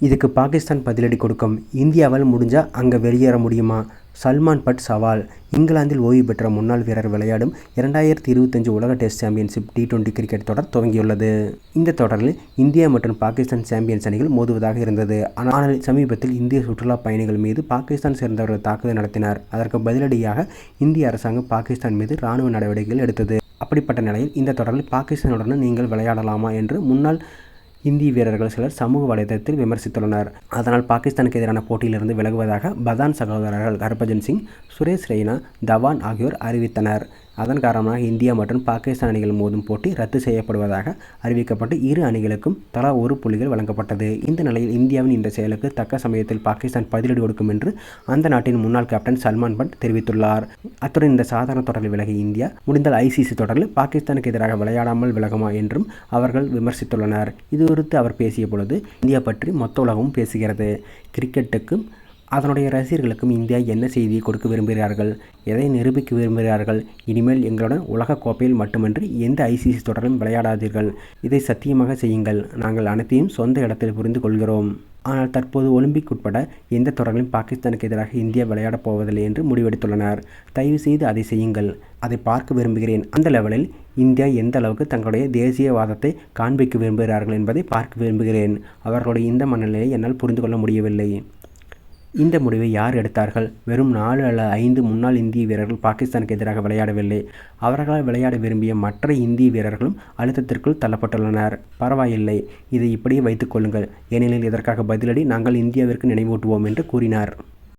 இதுக்கு பாகிஸ்தான் பதிலடி கொடுக்கும். இந்தியாவால் முடிஞ்சா அங்கே வெளியேற முடியுமா? சல்மான் பட் சவால். இங்கிலாந்தில் ஓய்வு பெற்ற முன்னாள் வீரர் விளையாடும் இரண்டாயிரத்தி இருபத்தஞ்சு உலக test championship T twenty cricket தொடர் துவங்கியுள்ளது. இந்த தொடரில் இந்தியா மற்றும் பாகிஸ்தான் சாம்பியன்ஸ் அணிகள் மோதுவதாக இருந்தது. ஆனால் சமீபத்தில் இந்திய சுற்றுலா பயணிகள் மீது பாகிஸ்தான் சேர்ந்தவர்கள் தாக்குதல் நடத்தினார். அதற்கு பதிலடியாக இந்திய அரசாங்கம் பாகிஸ்தான் மீது ராணுவ நடவடிக்கைகள் எடுத்தது. அப்படிப்பட்ட நிலையில் இந்த தொடரில் பாகிஸ்தானுடன் நீங்கள் விளையாடலாமா என்று முன்னாள் இந்திய வீரர்கள் சிலர் சமூக வலைதளத்தில் விமர்சித்துள்ளனர். அதனால் பாகிஸ்தானுக்கு எதிரான போட்டியிலிருந்து விலகுவதாக பதான் சகோதரர்கள் ஹர்பஜன் சிங் சுரேஷ் ரெய்னா தவான் ஆகியோர் அறிவித்தனர். அதன் காரணமாக இந்தியா மற்றும் பாகிஸ்தான் அணிகள் மோதும் போட்டி ரத்து செய்யப்படுவதாக அறிவிக்கப்பட்டு இரு அணிகளுக்கும் தலா ஒரு புள்ளிகள் வழங்கப்பட்டது. இந்த நிலையில் இந்தியாவின் இந்த செயலுக்கு தக்க சமயத்தில் பாகிஸ்தான் பதிலடி கொடுக்கும் என்று அந்த நாட்டின் முன்னாள் கேப்டன் சல்மான் பட் தெரிவித்துள்ளார். அத்துடன் இந்த சாதாரண தொடரில் விலகிய இந்தியா முடிந்தால் ஐசிசி தொடரில் பாகிஸ்தானுக்கு எதிராக விளையாடாமல் விலகுமா என்றும் அவர்கள் விமர்சித்துள்ளனர். இது குறித்து அவர் பேசிய பொழுது இந்தியா பற்றி மொத்த உலகமும் பேசுகிறது. கிரிக்கெட்டுக்கும் அதனுடைய ரசிகர்களுக்கும் இந்தியா என்ன செய்தியை கொடுக்க விரும்புகிறார்கள்? எதை நிரூபிக்க விரும்புகிறார்கள்? இனிமேல் எங்களுடன் உலக கோப்பையில் மட்டுமின்றி எந்த ஐசிசி தொடரும் விளையாடாதீர்கள். இதை சத்தியமாக செய்யுங்கள். நாங்கள் அனைத்தையும் சொந்த இடத்தில் புரிந்து கொள்கிறோம். ஆனால் தற்போது ஒலிம்பிக் உட்பட எந்த தொடரிலும் பாகிஸ்தானுக்கு எதிராக இந்தியா விளையாடப் போவதில்லை என்று முடிவெடுத்துள்ளனர். தயவு செய்து அதை செய்யுங்கள். அதை பார்க்க விரும்புகிறேன். அந்த லெவலில் இந்தியா எந்த அளவுக்கு தங்களுடைய தேசியவாதத்தை காண்பிக்க விரும்புகிறார்கள் என்பதை பார்க்க விரும்புகிறேன். அவர்களுடைய இந்த மனநிலையை என்னால் புரிந்து கொள்ள முடியவில்லை. இந்த முடிவை யார் எடுத்தார்கள்? வெறும் நாலு அல்ல ஐந்து முன்னாள் இந்திய வீரர்கள் பாகிஸ்தானுக்கு எதிராக விளையாடவில்லை. அவர்களால் விளையாட விரும்பிய மற்ற இந்திய வீரர்களும் அழுத்தத்திற்குள் தள்ளப்பட்டுள்ளனர். பரவாயில்லை இதை இப்படியே வைத்துக் கொள்ளுங்கள். ஏனெனில் இதற்காக பதிலடி நாங்கள் இந்தியாவிற்கு நினைவூட்டுவோம் என்று கூறினார்.